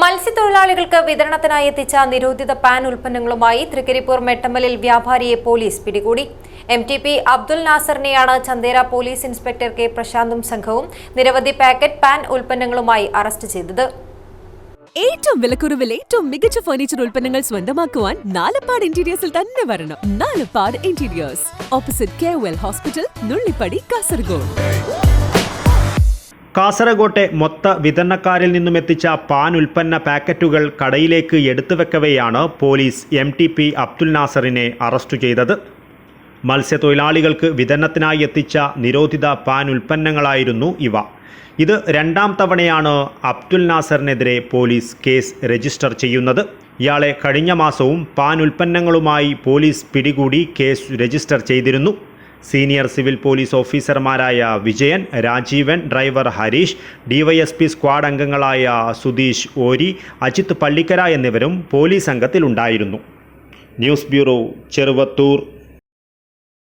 മത്സ്യത്തൊഴിലാളികൾക്ക് വിതരണത്തിനായി എത്തിച്ച നിരോധിത പാൻ ഉൽപ്പന്നങ്ങളുമായി തൃക്കരിപ്പൂർ മെട്ടമ്മലിൽ വ്യാപാരിയെ പോലീസ് പിടികൂടി. എം ടി പി അബ്ദുൽ നാസറിനെയാണ് ചന്തേര പോലീസ് ഇൻസ്പെക്ടർ കെ പ്രശാന്തും സംഘവും നിരവധി പാക്കറ്റ് പാൻ ഉൽപ്പന്നങ്ങളുമായി അറസ്റ്റ് ചെയ്തത്. ഏറ്റവും വിലക്കുറവിൽ ഏറ്റവും മികച്ച ഫർണിച്ചർ ഉൽപ്പന്നങ്ങൾ സ്വന്തമാക്കുവാൻ നാലപ്പാട് ഇന്റീരിയേഴ്സിൽ തന്നെ വരണം. Nalappad interiors opposite K hospital Nullippady Kasaragod കാസർഗോട്ടെ മൊത്ത വിതരണക്കാരിൽ നിന്നും എത്തിച്ച പാൻ ഉൽപ്പന്ന പാക്കറ്റുകൾ കടയിലേക്ക് എടുത്തുവെക്കവെയാണ് police M T P Abdul നാസറിനെ arrest ചെയ്തത്. മത്സ്യത്തൊഴിലാളികൾക്ക് വിതരണത്തിനായി എത്തിച്ച നിരോധിത പാൻ ഉൽപ്പന്നങ്ങളായിരുന്നു ഇവ. ഇത് രണ്ടാം തവണയാണ് അബ്ദുൽ നാസറിനെതിരെ പോലീസ് കേസ് രജിസ്റ്റർ ചെയ്യുന്നത്. ഇയാളെ കഴിഞ്ഞ മാസവും പാൻ ഉൽപ്പന്നങ്ങളുമായി പോലീസ് പിടികൂടി കേസ് രജിസ്റ്റർ ചെയ്തിരുന്നു. സീനിയർ സിവിൽ പോലീസ് ഓഫീസർമാരായ Vijayan Rajeevan driver Hareesh DYSP squad അംഗങ്ങളായ സുധീഷ് ഓരി അജിത് പള്ളിക്കര എന്നിവരും പോലീസ് സംഘത്തിലുണ്ടായിരുന്നു. News bureau Cheruvathur.